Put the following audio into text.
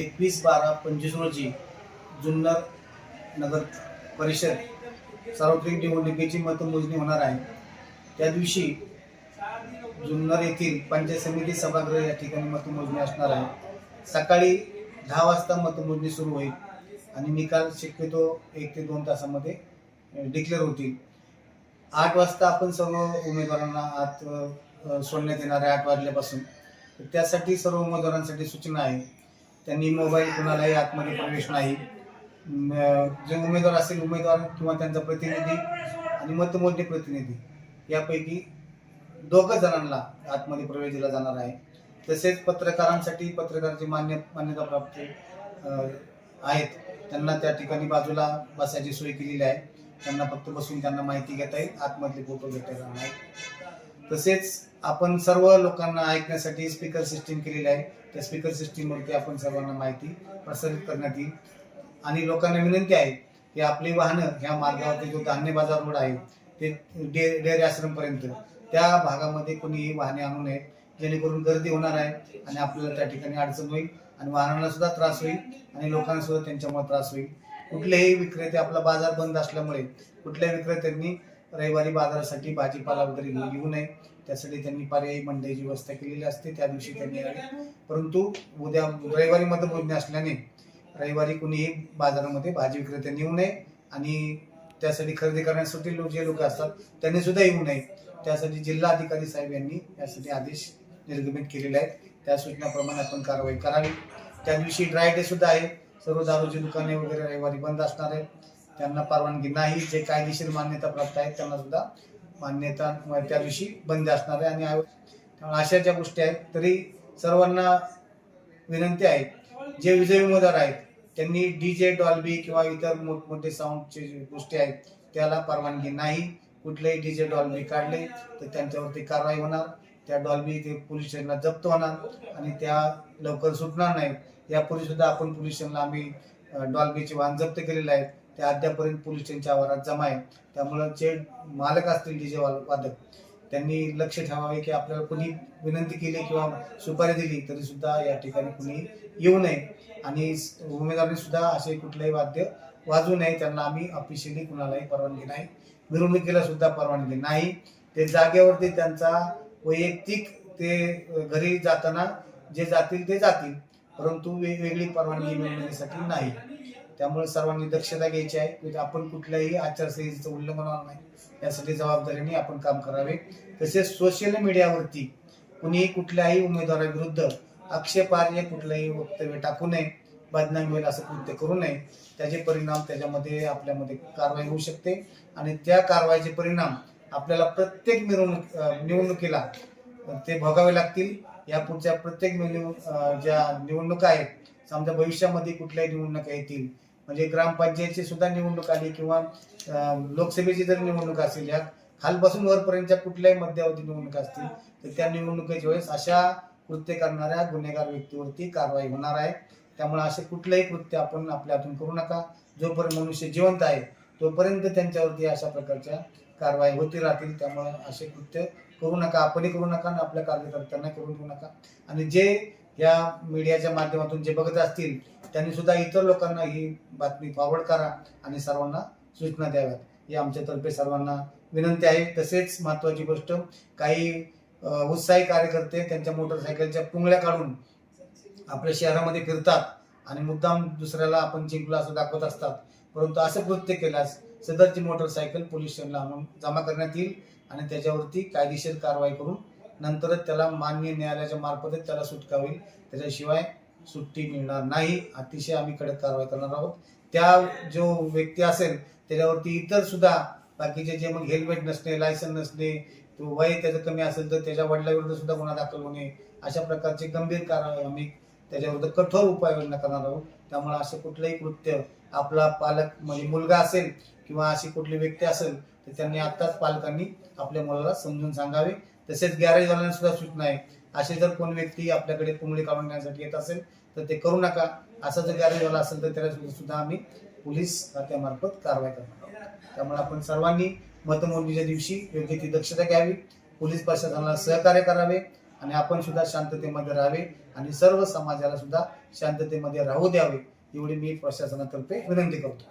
एकवीस बारा पंचवीस रोजी जुन्नर नगर परिषद सार्वत्रिक निवडणुकीची मतमोजणी होणार आहे. त्या दिवशी जुन्नर येथील पंचायत समिती सभागृह या ठिकाणी मतमोजणी असणार आहे. सकाळी दहा वाजता मतमोजणी सुरू होईल आणि निकाल शक्यतो एक ते दोन तासामध्ये डिक्लेअर होतील. आठ वाजता आपण सर्व उमेदवारांना आत सोडण्यात येणार आहे आठ वाजल्यापासून. तर त्यासाठी सर्व उमेदवारांसाठी सूचना आहे. त्यांनी मोबाईल कुणालाही आतमध्ये प्रवेश नाही. जे उमेदवार असेल उमेदवार किंवा त्यांचा प्रतिनिधी आणि मतमोजणी प्रतिनिधी यापैकी दोघं जणांना आतमध्ये प्रवेश दिला जाणार आहे. तसेच पत्रकारांसाठी पत्रकारांची मान्य मान्यता प्राप्त आहेत त्यांना त्या ठिकाणी बाजूला बसायची सोय केलेली आहे. त्यांना फक्त बसून त्यांना माहिती घेता येईल आतमधले फोटो घेता येणार नाही तसेच आपण सर्व लोकांना ऐकण्यासाठी स्पीकर सिस्टीम केलेली आहे. त्या स्पीकर सिस्टीमवरती आपण सर्वांना माहिती प्रसारित करण्यात येईल. आणि लोकांना विनंती आहे की आपली वाहनं ह्या मार्गावरती जो धान्य बाजार रोड आहे ते डे डेअरी आश्रमपर्यंत त्या भागामध्ये कोणीही वाहने आणू नये जेणेकरून गर्दी होणार आहे आणि आपल्याला त्या ठिकाणी अडचण होईल आणि वाहनांना सुद्धा त्रास होईल आणि लोकांना सुद्धा त्यांच्यामुळे त्रास होईल. कुठलेही विक्रेते आपला बाजार बंद असल्यामुळे कुठल्याही विक्रेत्यांनी रविवारी बाजारासाठी भाजीपाला वगैरे घेऊन येऊ नये. त्यासाठी त्यांनी पर्यायी मंडईची व्यवस्था केलेली असते त्या दिवशी त्यांनी परंतु उद्या रविवारी मतमोजणी असल्याने रविवारी कुणीही बाजारामध्ये भाजी विक्रेत्यांनी येऊ नये आणि त्यासाठी खरेदी करण्यासाठी लोक जे लोक असतात त्यांनी सुद्धा येऊ नये. त्यासाठी जिल्हा अधिकारी साहेब यांनी यासाठी आदेश निर्गमित केलेले आहेत. त्या सूचनाप्रमाणे आपण कारवाई करावी. त्या दिवशी ड्राय डे सुद्धा आहे. सर्व दारूची दुकाने वगैरे रविवारी बंद असणार आहेत. त्यांना परवानगी नाही. जे कायदेशीर मान्यता प्राप्त आहेत त्यांना सुद्धा मान्यता त्या दिवशी बंद असणार आहे आणि त्यामुळे अशा ज्या गोष्टी आहेत तरी सर्वांना विनंती आहे जे विजयी उमेदवार आहेत त्यांनी डी जे डॉल्बी किंवा इतर मोठमोठे साऊंडचे जे गोष्टी आहेत त्याला परवानगी नाही. कुठलेही डी जे डॉल्बी काढले तर त्यांच्यावरती कारवाई होणार. त्या डॉल्बी ते पोलीस स्टेशनला जप्त होणार आणि त्या लवकर सुटणार नाहीत. यापूर्वी सुद्धा आपण पोलीस स्टेशनला आम्ही डॉल्बीचे वाहन जप्त केलेले आहेत. ते अद्यापर्यंत पोलीस स्टेशनच्या आवारात जमा आहे त्यामुळं जे मालक असतील डीजे वादक त्यांनी लक्ष ठेवावे की आपल्याला कुणी विनंती केली किंवा सुपारी दिली तरी सुद्धा या ठिकाणी कुणी येऊ नये. आणि उमेदवारांनी सुद्धा असे कुठलेही वाद्य वाजू नये. त्यांना आम्ही ऑफिशियली कुणालाही परवानगी नाही. मिरवणुकीला सुद्धा परवानगी नाही. ते जागेवरती त्यांचा वैयक्तिक ते घरी जाताना जे जातील ते जातील परंतु वेगवेगळी परवानगी मिळवण्यासाठी नाही. त्यामुळे सर्वांनी दक्षता घ्यायची आहे. की आपण कुठल्याही आचारसंहितेचं उल्लंघन होणार नाही. यासाठी जबाबदारीने आपण काम करावे. तसेच सोशल मीडियावरती कुणीही कुठल्याही उमेदवाराविरुद्ध आक्षेपार्ह कुठलंही वक्तव्य टाकू नये. बदनामी होईल असं कृत्य करू नये. त्याचे परिणाम त्याच्यामध्ये आपल्यामध्ये कारवाई होऊ शकते. आणि त्या कारवाईचे परिणाम आपल्याला प्रत्येक मिरवणूक निवडणुकीला ते भोगावे लागतील. या पुढच्या प्रत्येक ज्या निवडणुका आहेत समजा भविष्यामध्ये कुठल्याही निवडणुका येतील म्हणजे ग्रामपंचायतची सुद्धा निवडणूक आली किंवा लोकसभेची जर निवडणूक असेल या खालपासून वरपर्यंतच्या कुठल्याही मध्यावधी निवडणुका असतील तर त्या निवडणुकीच्या वेळेस अशा कृत्य करणाऱ्या गुन्हेगार व्यक्तीवरती कारवाई होणार आहे. त्यामुळे असे कुठलंही कृत्य आपण आपल्या हातून करू नका. जोपर्यंत मनुष्य जिवंत आहे तोपर्यंत त्यांच्यावरती अशा प्रकारच्या कारवाई होती राहतील. त्यामुळे असे कृत्य करू नका आपणही करू नका आणि आपल्या कार्यकर्त्यांना करून देऊ नका. आणि जे या मीडियाच्या माध्यमातून जे बघत असतील त्यांनी सुद्धा इतर लोकांना ही बातमी फॉरवर्ड करा आणि सर्वांना सूचना द्याव्यात. ही आमच्यातर्फे सर्वांना विनंती आहे. तसेच महत्वाची गोष्ट काही उत्साही कार्यकर्ते त्यांच्या मोटरसायकलच्या पुंगळ्या काढून आपल्या शहरामध्ये फिरतात आणि मुद्दाम दुसऱ्याला आपण जिंकला असं दाखवत असतात. परंतु असं कृत्य केल्यास सदरची मोटरसायकल पोलीस स्टेशनला आणून जमा करण्यात येईल आणि त्याच्यावरती कायदेशीर कारवाई करून नंतरच त्याला मान्य न्यायालयाच्या मार्फतच त्याला सुटका होईल. त्याच्याशिवाय सुट्टी मिळणार नाही. अतिशय आम्ही कडक कारवाई करणार आहोत. त्या जो व्यक्ती असेल त्याच्यावरती इतर सुद्धा बाकीचे जे मग हेल्मेट नसणे लायसन नसणे तो वय त्याचं कमी असेल तर त्याच्या वडिलाविरुद्ध सुद्धा गुन्हा दाखल होणे अशा प्रकारचे गंभीर कारवाई आम्ही त्याच्याविरुद्ध कठोर उपाययोजना करणार आहोत. त्यामुळे असं कुठलंही कृत्य आपला पालक म्हणजे मुलगा असेल किंवा अशी कुठली व्यक्ती असेल तर त्यांनी आत्ताच पालकांनी आपल्या मुलाला समजून सांगावे. तसेच गॅरेजवाल्यांना सुद्धा सूचना आहे. असे जर कोण व्यक्ती आपल्याकडे कोंबडी काढून घेण्यासाठी येत असेल तर ते करू नका. असा जर गॅरेजवाला असेल तर त्याला सुद्धा आम्ही पोलीस खात्यामार्फत कारवाई करणार त्यामुळे आपण सर्वांनी मतमोजणीच्या दिवशी योग्य ती दक्षता घ्यावी. पोलीस प्रशासनाला सहकार्य करावे आणि आपण सुद्धा शांततेमध्ये राहावे आणि सर्व समाजाला सुद्धा शांततेमध्ये राहू द्यावे एवढी मी प्रशासनातर्फे विनंती करतो.